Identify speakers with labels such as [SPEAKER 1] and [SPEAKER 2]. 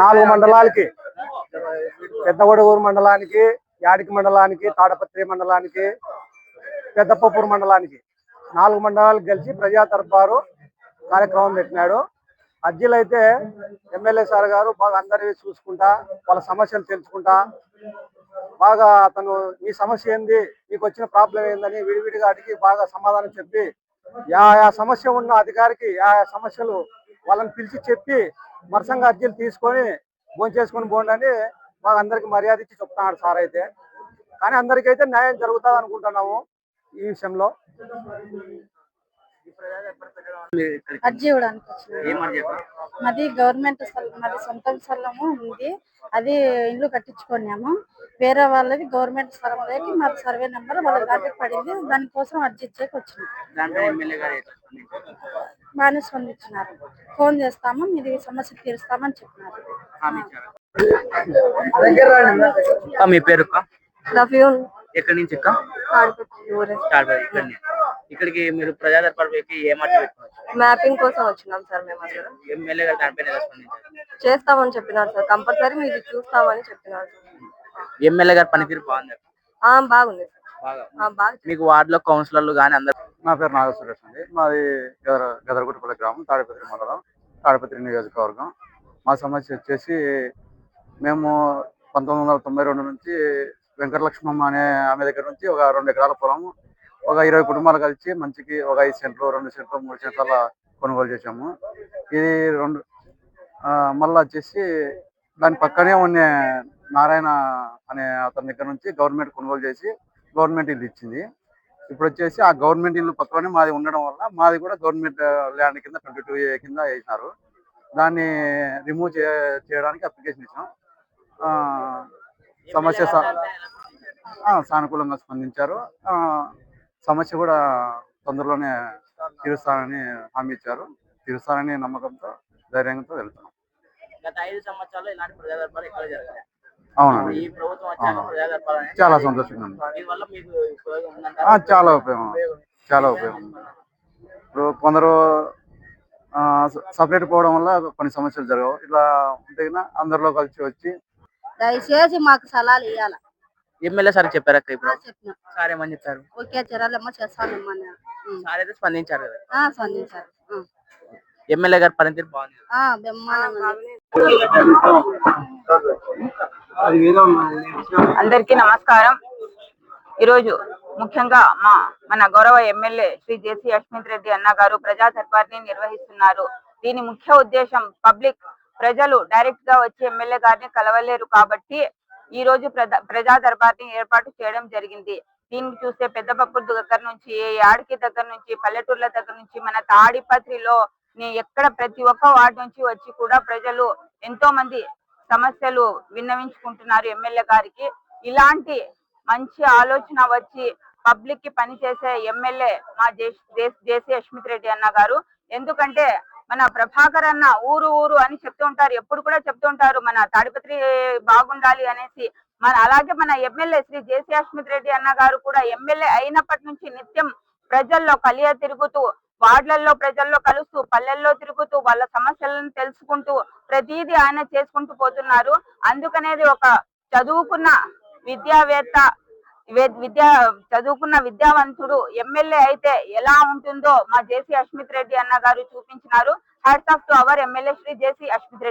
[SPEAKER 1] నాలుగు మండలాలకి పెద్దగొడగూరు మండలానికి యాడికి మండలానికి తాడపత్రి మండలానికి పెద్దపప్పూరు మండలానికి నాలుగు మండలాలు గెలిచి ప్రజా దర్బారు కార్యక్రమం పెట్టినాడు. అర్జీలు అయితే ఎమ్మెల్యే సార్ గారు బాగా అందరివి చూసుకుంటా వాళ్ళ సమస్యలు తెలుసుకుంటా బాగా అతను మీ సమస్య ఏంది? మీకు వచ్చిన ప్రాబ్లం ఏందని విడివిడిగా అడిగి బాగా సమాధానం చెప్పి యా సమస్య ఉన్న అధికారికి యా సమస్యలు వాళ్ళని పిలిచి చెప్పి మరసంగా అర్జీలు తీసుకొని భోజనం చేసుకొని పోండి అని మాకు అందరికి మర్యాద ఇచ్చి చెప్తున్నాడు సార్ అయితే. కానీ అందరికైతే న్యాయం జరుగుతుంది అనుకుంటున్నాము ఈ విషయంలో.
[SPEAKER 2] అర్జీ ఇవ్వడానికి మాది గవర్నమెంట్ స్థలం మాది సొంత స్థలము ఉంది. అది ఇల్లు కట్టించుకున్నాము. వేరే వాళ్ళది గవర్నమెంట్ స్థలంలోకి మాది సర్వే నెంబర్ వాళ్ళ దాంట్లో పడింది. దానికోసం అర్జీ ఇచ్చేకి వచ్చినాం. బాగానే స్పందించినారు ఫోన్ చేస్తాము? మీది సమస్య తీరుస్తామని చెప్పినారు?
[SPEAKER 3] అక్క, మీ పేరు? అక్క? ఎక్కడి నుంచి అక్క? ఇక్కడిని ఇక్కడికి మీరు ప్రజా దర్బార్కి ఏమాట పెట్టుకోవచ్చు?
[SPEAKER 2] మ్యాపింగ్ కోసం వచ్చినాం సార్ మేము అందరం.
[SPEAKER 3] ఎమ్మెల్యే గారు దానిపైన ఎలా స్పందించారు.
[SPEAKER 2] చేస్తామని చెప్పినారు సార్. కంపల్సరీ మీరు చూస్తామని చెప్పినారు
[SPEAKER 3] ఎమ్మెల్యే గారి పనితీరు బాగుంది? అక్క.
[SPEAKER 2] బాగుంది
[SPEAKER 3] బాగా.
[SPEAKER 2] బాగా
[SPEAKER 3] మీకు వార్డులో కౌన్సిలర్లు కానీ అందరు
[SPEAKER 1] నా పేరు నాగ సురేష్ అండి. మాది గదర గదరగుట్టపల్లి గ్రామం తాడిపత్రి మండలం తాడిపత్రి నియోజకవర్గం. మా సమస్య వచ్చేసి మేము పంతొమ్మిది వందల తొంభై రెండు నుంచి వెంకటలక్ష్మమ్మ అనే ఆమె దగ్గర నుంచి ఒక రెండు ఎకరాల పొలం ఒక ఇరవై కుటుంబాలు కలిసి మంచికి ఒక ఐదు సెంట్లు రెండు సెంట్లు మూడు సెంట్ల కొనుగోలు చేసాము ఇది రెండు మళ్ళీ వచ్చేసి దాని పక్కనే ఉన్న నారాయణ అనే అతని దగ్గర నుంచి గవర్నమెంట్ కొనుగోలు చేసి గవర్నమెంట్ ఇది ఇచ్చింది. ఇప్పుడు వచ్చేసి ఆ గవర్నమెంట్ ఇల్లు పక్కనే మాది ఉండడం వల్ల మాది కూడా గవర్నమెంట్ ల్యాండ్ కింద ట్వంటీ టూ ఏ కింద వేసినారు. దాన్ని రిమూవ్ చే చేయడానికి అప్లికేషన్ ఇచ్చాం. ఆ, సమస్య సానుకూలంగా స్పందించారు. ఆ, సమస్య కూడా తొందరలోనే తీరుస్తానని హామీ ఇచ్చారు. తీరుస్తానని నమ్మకంతో ధైర్యంతో వెళ్తున్నాం.
[SPEAKER 3] గత ఐదు సంవత్సరాలు ఇలాంటి ప్రజా ఎక్కడ జరగలేదు
[SPEAKER 1] అవునండి. చాలా సంతోషంగా ఉంది. చాలా ఉపయోగం. చాలా ఉపయోగం ఇప్పుడు కొందరు సపరేట్ పోవడం వల్ల కొన్ని సమస్యలు జరగవు. ఇట్లా ఉంటే అందరిలో కలిసి వచ్చి
[SPEAKER 2] దయచేసి మాకు సలహాలు ఇవ్వాలి
[SPEAKER 3] ఎమ్మెల్యే సార్ చెప్పారు అక్క ఇప్పుడు? సార్ ఏమని చెప్పారు?
[SPEAKER 2] ఓకే చరాలమ్మ చేస్తానమ్మా.
[SPEAKER 3] సార్ అయితే స్పందించారు కదా.
[SPEAKER 2] ఆ, స్పందించారు.
[SPEAKER 3] ఎమ్మెల్యే గారి పనితీరు బాగుంది.
[SPEAKER 4] అందరికీ నమస్కారం. ఈరోజు ముఖ్యంగా మా మన గౌరవ ఎమ్మెల్యే శ్రీ జేసి అశ్మిత్ రెడ్డి అన్న గారు ప్రజా దర్బార్ని నిర్వహిస్తున్నారు. దీని ముఖ్య ఉద్దేశం పబ్లిక్ ప్రజలు డైరెక్ట్గా వచ్చి ఎమ్మెల్యే గారిని కలవలేరు కాబట్టి ఈ రోజు ప్రజా- ప్రజా దర్బార్ని ఏర్పాటు చేయడం జరిగింది. దీనికి చూస్తే పెద్దపప్పు దగ్గర నుంచి యాడికి దగ్గర నుంచి పల్లెటూర్ల దగ్గర నుంచి మన తాడిపత్రిలో ఎక్కడ ప్రతి ఒక్క వార్డు నుంచి వచ్చి కూడా ప్రజలు ఎంతో మంది సమస్యలు విన్నవించుకుంటున్నారు ఎమ్మెల్యే గారికి. ఇలాంటి మంచి ఆలోచన వచ్చి పబ్లిక్కి పనిచేసే ఎమ్మెల్యే మా జేసీ అశ్మిత్ రెడ్డి అన్న గారు. ఎందుకంటే మన ప్రభాకర్ అన్న ఊరు ఊరు అని చెప్తూ ఉంటారు. ఎప్పుడు కూడా చెప్తూ ఉంటారు మన తాడిపత్రి బాగుండాలి అనేసి. మన అలాగే మన ఎమ్మెల్యే శ్రీ జేసీ అశ్మిత్ రెడ్డి అన్న గారు కూడా ఎమ్మెల్యే అయినప్పటి నుంచి నిత్యం ప్రజల్లో కలియ తిరుగుతూ వార్డులలో ప్రజల్లో కలుస్తూ పల్లెల్లో తిరుగుతూ వాళ్ళ సమస్యలను తెలుసుకుంటూ ప్రతిదీ ఆయన చేసుకుంటూ పోతున్నారు. అందుకనేది ఒక చదువుకున్న విద్యావేత్త విద్యా చదువుకున్న విద్యావంతుడు ఎమ్మెల్యే అయితే ఎలా ఉంటుందో మా జేసీ అస్మిత్ రెడ్డి అన్న గారు చూపించినారు. Hats off to our MLA Shri JC Ashmit Reddy.